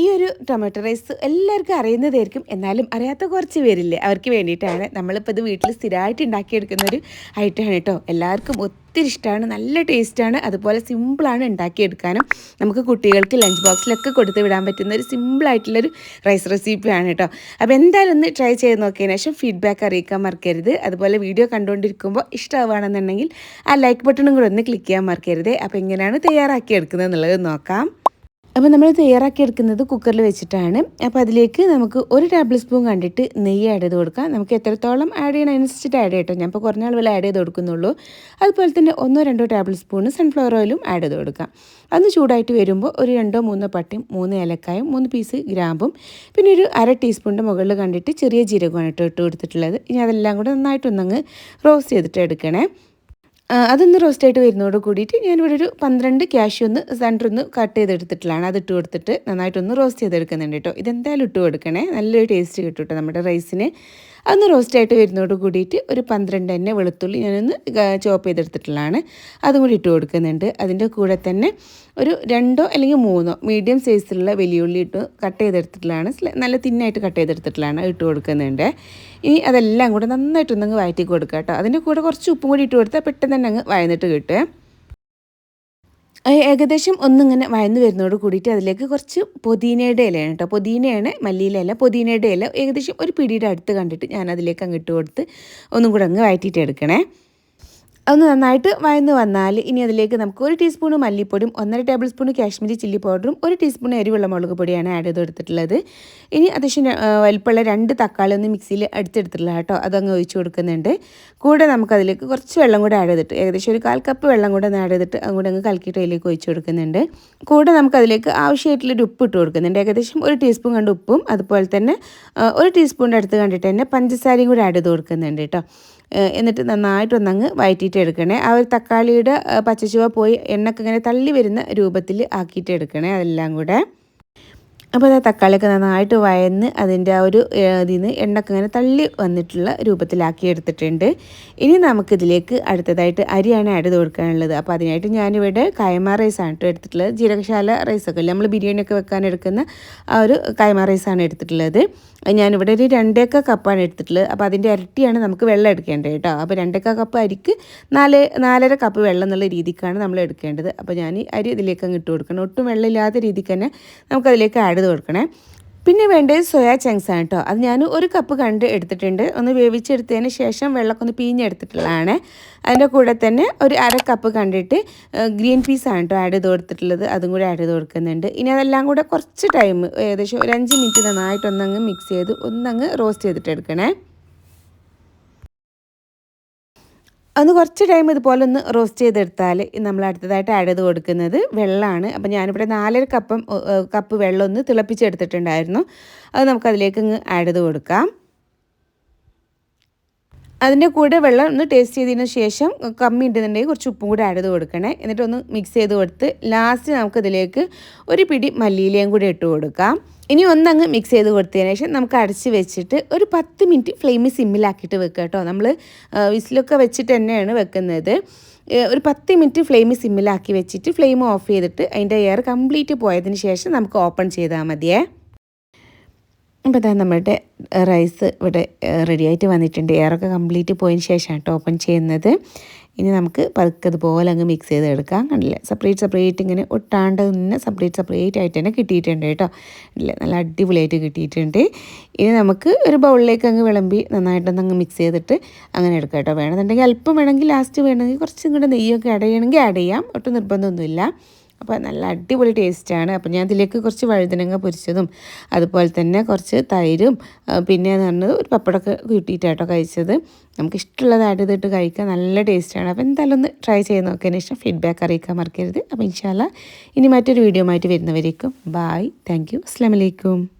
ഈ ഒരു tomato rice എല്ലാവർക്കും അറിയുന്നതായിരിക്കും. എന്നാലും അറിയാത്ത കുറച്ച് പേരില്ലേ? അവർക്ക് വേണ്ടിയിട്ടാണ് നമ്മളിപ്പോൾ ഇത് വീട്ടിൽ സ്ഥിരമായിട്ട് ഉണ്ടാക്കിയെടുക്കുന്ന ഒരു ഐറ്റമാണ് കേട്ടോ. എല്ലാവർക്കും ഒത്തിരി ഇഷ്ടമാണ് നല്ല ടേസ്റ്റാണ്. അതുപോലെ സിമ്പിളാണ് ഉണ്ടാക്കിയെടുക്കാനും. നമുക്ക് കുട്ടികൾക്ക് ലഞ്ച് ബോക്സിലൊക്കെ കൊടുത്ത് വിടാൻ പറ്റുന്ന ഒരു സിമ്പിളായിട്ടുള്ളൊരു റൈസ് റെസിപ്പിയാണ് കേട്ടോ. അപ്പോൾ എന്തായാലും ഒന്ന് ട്രൈ ചെയ്ത് നോക്കിയതിന് ശേഷം ഫീഡ്ബാക്ക് അറിയിക്കാൻ മറക്കരുത്. അതുപോലെ വീഡിയോ കണ്ടുകൊണ്ടിരിക്കുമ്പോൾ ഇഷ്ടമാവുകയാണെന്നുണ്ടെങ്കിൽ ആ ലൈക്ക് ബട്ടണും കൂടെ ഒന്ന് ക്ലിക്ക് ചെയ്യാൻ മറക്കരുത്. അപ്പോൾ എങ്ങനെയാണ് തയ്യാറാക്കി എടുക്കുന്നത് എന്നുള്ളത് നോക്കാം. അപ്പോൾ നമ്മൾ തയ്യാറാക്കി എടുക്കുന്നത് കുക്കറിൽ വെച്ചിട്ടാണ്. അപ്പോൾ അതിലേക്ക് നമുക്ക് ഒരു ടേബിൾ സ്പൂൺ കണ്ടിട്ട് നെയ്യ് ആഡ് ചെയ്ത് കൊടുക്കാം. നമുക്ക് എത്രത്തോളം ആഡ് ചെയ്യണം അനുസരിച്ചിട്ട് ആഡ് ചെയ്യട്ടോ. ഞാൻ ഇപ്പോൾ കുറഞ്ഞ അളവിൽ ആഡ് ചെയ്ത് കൊടുക്കുന്നുള്ളൂ. അതുപോലെ തന്നെ ഒന്നോ രണ്ടോ ടേബിൾ സ്പൂൺ സൺഫ്ലവർ ഓയിലും ആഡ് ചെയ്ത് കൊടുക്കാം. അന്ന് ചൂടായിട്ട് വരുമ്പോൾ ഒരു രണ്ടോ മൂന്നോ പട്ടിയും മൂന്ന് ഏലക്കായും മൂന്ന് പീസ് ഗ്രാമ്പും പിന്നെ ഒരു അര ടീസ്പൂണിന്റെ മുകളിൽ കണ്ടിട്ട് ചെറിയ ജീരകമാണ് കേട്ടോ ഇട്ട് കൊടുത്തിട്ടുള്ളത്. ഇനി അതെല്ലാം കൂടെ നന്നായിട്ടൊന്നങ്ങ് റോസ്റ്റ് ചെയ്തിട്ട് എടുക്കണേ. അതൊന്ന് റോസ്റ്റായിട്ട് വരുന്നതോട് കൂടിയിട്ട് ഞാനിവിടെ ഒരു പന്ത്രണ്ട് ക്യാഷ്യൂ ഒന്ന് സെന്റർ ഒന്ന് കട്ട് ചെയ്തെടുത്തിട്ടുള്ളതാണ്. അത് ഇട്ട് കൊടുത്തിട്ട് നന്നായിട്ടൊന്ന് റോസ്റ്റ് ചെയ്തെടുക്കുന്നുണ്ട് കേട്ടോ. ഇതെന്തായാലും ഇട്ട് കൊടുക്കണേ. നല്ലൊരു ടേസ്റ്റ് കിട്ടും കേട്ടോ നമ്മുടെ റൈസിന് അതൊന്ന് റോസ്റ്റായിട്ട് വരുന്നതോട് കൂടിയിട്ട് ഒരു പന്ത്രണ്ട് തന്നെ വെളുത്തുള്ളി ഞാനൊന്ന് ചോപ്പ് ചെയ്തെടുത്തിട്ടുള്ളതാണ്. അതും കൂടി ഇട്ട് കൊടുക്കുന്നുണ്ട്. അതിന്റെ കൂടെ തന്നെ ഒരു രണ്ടോ അല്ലെങ്കിൽ മൂന്നോ മീഡിയം സൈസിലുള്ള വലിയുള്ളി ഇട്ട് കട്ട് ചെയ്തെടുത്തിട്ടുള്ളതാണ്. നല്ല തിന്നായിട്ട് കട്ട് ചെയ്തെടുത്തിട്ടുള്ളതാണ് ഇട്ട് കൊടുക്കുന്നുണ്ട്. ഇനി അതെല്ലാം കൂടെ നന്നായിട്ടൊന്നങ്ങ് വഴറ്റി കൊടുക്കുക കേട്ടോ അതിന്റെ കൂടെ കുറച്ച് ഉപ്പും കൂടി ഇട്ട് കൊടുത്താൽ പെട്ടെന്ന് തന്നെ അങ്ങ് വഴന്നിട്ട് കിട്ടുക ഏകദേശം ഒന്നിങ്ങനെ വഴന്നു വരുന്നതോട് കൂടിയിട്ട് അതിലേക്ക് കുറച്ച് പുതിനയുടെ ഇലയാണ് കേട്ടോ പുതിനയാണ് മല്ലിയില ഇല. പൊതീനയുടെ ഇല ഏകദേശം ഒരു പിടിയുടെ അടുത്ത് കണ്ടിട്ട് ഞാൻ അതിലേക്ക് അങ്ങ് ഇട്ട് കൊടുത്ത് ഒന്നും കൂടെ അങ്ങ് വഴറ്റിയിട്ട് എടുക്കണേ. ഒന്ന് നന്നായിട്ട് വയന്ന് വന്നാൽ ഇനി അതിലേക്ക് നമുക്ക് ഒരു ടീസ്പൂൺ മല്ലിപ്പൊടിയും ഒന്നര ടേബിൾ സ്പൂൺ കാശ്മീരി ചില്ലി പൗഡറും ഒരു ടീസ്പൂൺ എരിവുള്ള മുളക് പൊടിയാണ് ആഡ് ചെയ്ത് കൊടുത്തിട്ടുള്ളത് ഇനി അത്യാവശ്യം വലിപ്പമുള്ള രണ്ട് തക്കാളി ഒന്ന് മിക്സിയിൽ അടിച്ചെടുത്തിട്ടുള്ള കേട്ടോ അതങ്ങ് ഒഴിച്ചു കൊടുക്കുന്നുണ്ട്. കൂടെ നമുക്കതിലേക്ക് കുറച്ച് വെള്ളം കൂടെ ആഡ് ചെയ്തിട്ട് ഏകദേശം ഒരു കാൽ കപ്പ് വെള്ളം കൂടെ ആഡ് ചെയ്തിട്ട് അങ്ങോട്ട് അങ്ങ് കലക്കിയിട്ട് അതിലേക്ക് ഒഴിച്ചു കൊടുക്കുന്നുണ്ട്. കൂടെ നമുക്കതിലേക്ക് ആവശ്യമായിട്ടുള്ളൊരു ഉപ്പ് ഇട്ട് കൊടുക്കുന്നുണ്ട്. ഏകദേശം ഒരു ടീസ്പൂൺ കണ്ട് ഉപ്പും അതുപോലെ തന്നെ ഒരു ടീസ്പൂണിന്റെ അടുത്ത് കണ്ടിട്ട് തന്നെ പഞ്ചസാരയും കൂടെ ആഡ് ചെയ്ത് കൊടുക്കുന്നുണ്ട് കേട്ടോ. എന്നിട്ട് നന്നായിട്ടൊന്നങ്ങ് വയറ്റിയിട്ട് എടുക്കണേ. ആ ഒരു തക്കാളിയുടെ പച്ചച്ചുവ പോയി എണ്ണക്ക് ഇങ്ങനെ തള്ളി വരുന്ന രൂപത്തിൽ ആക്കിയിട്ട് എടുക്കണേ അതെല്ലാം കൂടെ. അപ്പോൾ അത് തക്കാളിയൊക്കെ നന്നായിട്ട് വയന്ന് അതിന്റെ ആ ഒരു ഇതിൽ നിന്ന് എണ്ണക്ക് ഇങ്ങനെ തള്ളി വന്നിട്ടുള്ള രൂപത്തിലാക്കി എടുത്തിട്ടുണ്ട്. ഇനി നമുക്കിതിലേക്ക് അടുത്തതായിട്ട് അരിയാണ് ആഡ് ചെയ്ത് കൊടുക്കാനുള്ളത്. അപ്പോൾ അതിനായിട്ട് ഞാനിവിടെ കൈമ റൈസാണ് കേട്ടോ എടുത്തിട്ടുള്ളത്. ജീരകശാല റൈസൊക്കെ നമ്മൾ ബിരിയാണിയൊക്കെ വെക്കാൻ എടുക്കുന്ന ആ ഒരു കൈമ റൈസാണ് എടുത്തിട്ടുള്ളത്. ഞാനിവിടെ ഒരു രണ്ടേക്ക കപ്പാണ് എടുത്തിട്ടുള്ളത്. അപ്പോൾ അതിന്റെ ഇരട്ടിയാണ് നമുക്ക് വെള്ളം എടുക്കേണ്ടത് കേട്ടോ അപ്പോൾ രണ്ടേക്ക കപ്പ് അരിക്ക് നാല് നാലര കപ്പ് വെള്ളം എന്നുള്ള രീതിക്കാണ് നമ്മൾ എടുക്കേണ്ടത്. അപ്പോൾ ഞാൻ അരി ഇതിലേക്ക് അങ്ങ് ഇട്ട് കൊടുക്കണം. ഒട്ടും വെള്ളമില്ലാത്ത രീതിക്ക് തന്നെ നമുക്കതിലേക്ക് ആഡ് ചെയ്ത് കൊടുക്കണേ. പിന്നെ വേണ്ടത് സോയാ ചങ്ക്സ് ആണ് കേട്ടോ അത് ഞാൻ ഒരു കപ്പ് കണ്ട് എടുത്തിട്ടുണ്ട്. ഒന്ന് വേവിച്ചെടുത്തതിന് ശേഷം വെള്ളമൊക്കെ ഒന്ന് പിഴിഞ്ഞെടുത്തിട്ടുള്ളതാണ് അതിന്റെ കൂടെ തന്നെ ഒരു അര കപ്പ് കണ്ടിട്ട് ഗ്രീൻ പീസ് ആണ് കേട്ടോ ആഡ് ചെയ്ത് കൊടുത്തിട്ടുള്ളത്. അതും കൂടി ആഡ് ചെയ്ത് കൊടുക്കുന്നുണ്ട്. ഇനി അതെല്ലാം കൂടെ കുറച്ച് ടൈം ഏകദേശം ഒരു അഞ്ച് മിനിറ്റ് നന്നായിട്ടൊന്നങ്ങ് മിക്സ് ചെയ്ത് ഒന്നങ്ങ് റോസ്റ്റ് ചെയ്തിട്ട് എടുക്കണേ ഒന്ന് കുറച്ച് ടൈം ഇതുപോലെ ഒന്ന് റോസ്റ്റ് ചെയ്തെടുത്താൽ നമ്മൾ അടുത്തതായിട്ട് ആഡ് ചെയ്ത് കൊടുക്കുന്നത് വെള്ളമാണ്. അപ്പോൾ ഞാനിവിടെ നാലര കപ്പം കപ്പ് വെള്ളം ഒന്ന് തിളപ്പിച്ചെടുത്തിട്ടുണ്ടായിരുന്നു. അത് നമുക്കതിലേക്ക് ഇങ്ങ് ആഡ് ചെയ്ത് കൊടുക്കാം. അതിന്റെ കൂടെ വെള്ളം ഒന്ന് ടേസ്റ്റ് ചെയ്തതിന് ശേഷം കമ്മി ഉണ്ടെന്നുണ്ടെങ്കിൽ കുറച്ച് ഉപ്പും കൂടെ ആഡ് ചെയ്ത് കൊടുക്കണേ. എന്നിട്ടൊന്ന് മിക്സ് ചെയ്ത് കൊടുത്ത് ലാസ്റ്റ് നമുക്കതിലേക്ക് ഒരു പിടി മല്ലിയിലയും കൂടി ഇട്ട് കൊടുക്കാം. ഇനി ഒന്നങ്ങ് മിക്സ് ചെയ്ത് കൊടുത്തതിന് ശേഷം നമുക്ക് അടച്ച് വെച്ചിട്ട് ഒരു പത്ത് മിനിറ്റ് ഫ്ലെയിം സിമ്മിലാക്കിയിട്ട് വെക്കുക കേട്ടോ. നമ്മൾ വിസിലൊക്കെ വെച്ചിട്ട് തന്നെയാണ് വെക്കുന്നത്. ഒരു പത്ത് മിനിറ്റ് ഫ്ലെയിം സിമ്മിലാക്കി വെച്ചിട്ട് ഫ്ലെയിം ഓഫ് ചെയ്തിട്ട് അതിന്റെ എയർ കംപ്ലീറ്റ് പോയതിന് ശേഷം നമുക്ക് ഓപ്പൺ ചെയ്താൽ മതിയേ. അപ്പോൾ ഇതാ നമ്മുടെ റൈസ് ഇവിടെ റെഡി ആയിട്ട് വന്നിട്ടുണ്ട്. എയറൊക്കെ കംപ്ലീറ്റ് പോയതിന് ശേഷമാണ് കേട്ടോ ഓപ്പൺ ചെയ്യുന്നത്. ഇനി നമുക്ക് പതുക്കതുപോലെ അങ്ങ് മിക്സ് ചെയ്ത് എടുക്കാം കണ്ടില്ലേ? സെപ്പറേറ്റ് സെപ്പറേറ്റ് ഇങ്ങനെ ഒട്ടാണ്ട് തന്നെ സെപ്പറേറ്റ് സെപ്പറേറ്റ് ആയിട്ട് തന്നെ കിട്ടിയിട്ടുണ്ട് കേട്ടോ. ഇല്ലേ? നല്ല അടിപൊളിയായിട്ട് കിട്ടിയിട്ടുണ്ട്. ഇനി നമുക്ക് ഒരു ബൗളിലേക്ക് അങ്ങ് വിളമ്പി നന്നായിട്ടൊന്ന് അങ്ങ് മിക്സ് ചെയ്തിട്ട് അങ്ങനെ എടുക്കാം കേട്ടോ. വേണമെന്നുണ്ടെങ്കിൽ അല്പം വേണമെങ്കിൽ ലാസ്റ്റ് വേണമെങ്കിൽ കുറച്ചും കൂടെ നെയ്യൊക്കെ ആഡ് ചെയ്യണമെങ്കിൽ ആഡ് ചെയ്യാം. ഒട്ടും നിർബന്ധമൊന്നുമില്ല. അപ്പോൾ നല്ല അടിപൊളി ടേസ്റ്റാണ് അപ്പോൾ ഞാൻ അതിലേക്ക് കുറച്ച് വഴുതനങ്ങ പൊരിച്ചതും അതുപോലെ തന്നെ കുറച്ച് തൈരും പിന്നെ എന്ന് പറഞ്ഞത് ഒരു പപ്പടമൊക്കെ കൂട്ടിയിട്ടാട്ടോ കഴിച്ചത്. നമുക്ക് ഇഷ്ടമുള്ളത് ആഡ് ചെയ്തിട്ട് കഴിക്കാൻ നല്ല ടേസ്റ്റാണ് അപ്പോൾ എന്തായാലും ഒന്ന് ട്രൈ ചെയ്ത് നോക്കിയതിന് ശേഷം ഫീഡ്ബാക്ക് അറിയിക്കാൻ മറക്കരുത്. അപ്പോൾ ഇൻഷാല്ല ഇനി മറ്റൊരു വീഡിയോ ആയിട്ട് വരുന്നവരേക്കും. ബായ് താങ്ക് യു അസ്സാം